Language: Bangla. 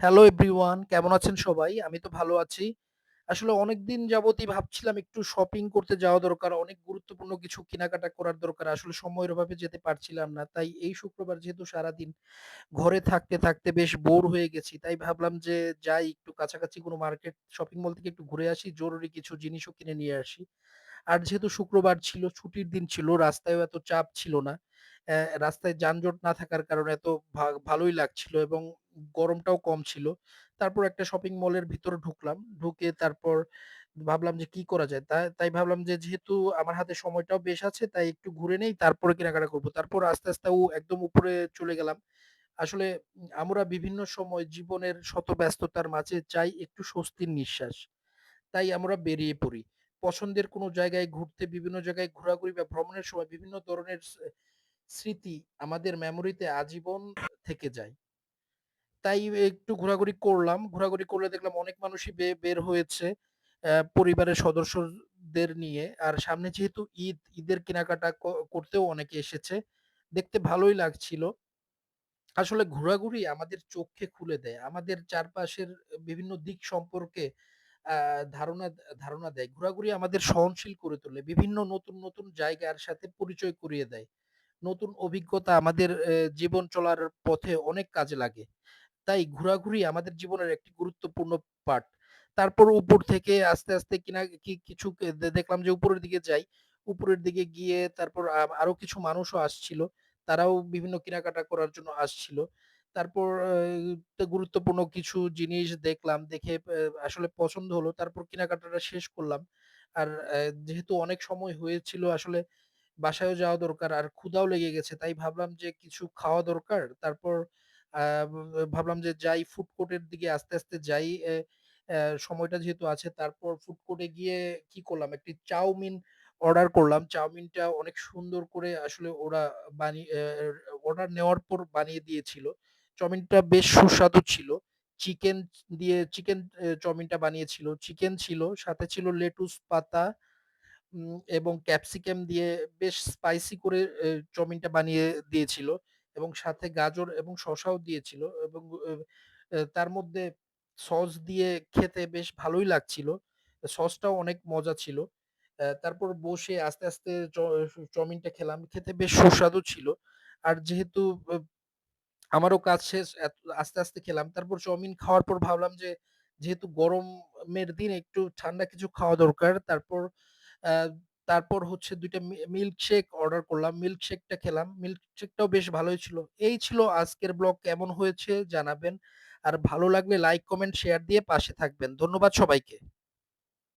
হ্যালো এভরিওয়ান কেমন আছেন সবাই? আমি তো ভালো আছি। আসলে অনেকদিন যাবতই ভাবছিলাম একটু শপিং করতে যাওয়া দরকার। অনেক গুরুত্বপূর্ণ কিছু কেনাকাটা করার দরকার। আসলে সময়ের অভাবে যেতে পারছিলাম না। তাই এই শুক্রবার যেহেতু সারাদিন ঘরে থাকতে, থাকতে বেশ বোর হয়ে গেছি। তাই ভাবলাম যে যাই একটু কাছাকাছি কোনো মার্কেট শপিং মল থেকে একটু ঘুরে আসি। জরুরি কিছু জিনিসও কিনে নিয়ে আসি। আর যেহেতু শুক্রবার ছিল, ছুটির দিন ছিল, রাস্তায়ও এত চাপ ছিল না। রাস্তায় যানজট না থাকার কারণে এত ভা ভালোই লাগছিল এবং গরমটাও কম ছিল। তারপর একটা শপিং মলের ভিতরে ঢুকলাম। ঢুকে তারপর ভাবলাম যে কি করা যায়? তাই ভাবলাম যে যেহেতু আমার হাতে সময়টাও বেশ আছে তাই একটু ঘুরে নেই তারপরে কেনাকাটা করব। তারপর আস্তে, আস্তে ও একদম উপরে চলে গেলাম। আসলে আমরা বিভিন্ন সময় জীবনের শত ব্যস্ততার মাঝে চাই একটু স্বস্তির নিঃশ্বাস। তাই আমরা বেরিয়ে পড়ি। পছন্দের কোনো জায়গায় ঘুরতে বিভিন্ন জায়গায় ঘোরাঘুরি বা ভ্রমণের সময় বিভিন্ন ধরনের স্মৃতি আমাদের মেমোরিতে আজীবন থেকে যায়। তাই একটু ঘোরাঘুরি করলাম। ঘোরাঘুরি করলে দেখলাম অনেক মানুষই বের হয়েছে পরিবারের সদস্যদের নিয়ে। আর সামনে যেহেতু ঈদ, ঈদের কেনাকাটা করতেও অনেকে এসেছে। দেখতে ভালোই লাগছিল। আসলে ঘোরাঘুরি আমাদের চোখকে খুলে দেয়। আমাদের চারপাশের বিভিন্ন দিক সম্পর্কে ধারণা ধারণা দেয়। ঘোরাঘুরি আমাদের সহনশীল করে তোলে। বিভিন্ন নতুন, নতুন জায়গার সাথে পরিচয় করিয়ে দেয়। নতুন অভিজ্ঞতা আমাদের জীবন চলার পথে অনেক কাজে লাগে। তাই ঘোরাঘুরি আমাদের জীবনের একটি গুরুত্বপূর্ণ পার্ট। তারপর উপর থেকে আস্তে, আস্তে কিনা কি কিছু দেখলাম যে উপরের দিকে যাই। উপরের দিকে গিয়ে তারপর আরও কিছু মানুষও আসছিল। তারাও বিভিন্ন কেনাকাটা করার জন্য আসছিল। তারপর গুরুত্বপূর্ণ কিছু জিনিস দেখলাম। দেখে আসলে পছন্দ হলো। তারপর কেনাকাটাটা শেষ করলাম। আর যেহেতু অনেক সময় হয়েছিল আসলে বাসায়ও যাওয়া দরকার। আর ক্ষুধাও লেগে গেছে। তাই ভাবলাম যে কিছু খাওয়া দরকার। তারপর ভাবলাম যে যাই ফুড কোর্টের দিকে আস্তে, আস্তে যাই। সময়টা যেহেতু আছে তারপর ফুড কোর্টে গিয়ে কি করলাম, একটি চাউমিন অর্ডার করলাম। চাউমিনটা অনেক সুন্দর করে আসলে ওরা বানিয়ে অর্ডার নেওয়ার পর বানিয়ে দিয়েছিল। চাউমিনটা বেশ সুস্বাদু ছিল। চিকেন দিয়ে চিকেন চাউমিনটা বানিয়েছিল। চিকেন ছিল, সাথে ছিল লেটুস পাতা এবং ক্যাপসিকাম দিয়ে বেশ স্পাইসি করে চাউমিনটা বানিয়ে দিয়েছিল এবং সাথে গাজর এবং শসাও দিয়েছিল এবং তার মধ্যে সস দিয়ে খেতে বেশ ভালোই লাগছিল। সসটাও অনেক মজা ছিল। তারপর বসে আস্তে, আস্তে চাউমিনটা খেলাম। খেতে বেশ সুস্বাদু ছিল। আর যেহেতু আমারও কাজ শেষ আস্তে, আস্তে খেলাম। তারপর চাউমিন খাওয়ার পর ভাবলাম যে, যেহেতু গরমের দিন একটু ঠান্ডা কিছু খাওয়া দরকার। তারপর তারপর হচ্ছে ২ টা মি মিল্কশেক অর্ডার করলাম। মিল্কশেকটা খেলাম। মিল্কশেকটাও বেশ ভালোই ছিল। এই ছিল আজকের ব্লগ কেমন হয়েছে জানাবেন। আর ভালো লাগলে লাইক, কমেন্ট, শেয়ার দিয়ে পাশে থাকবেন। ধন্যবাদ সবাইকে।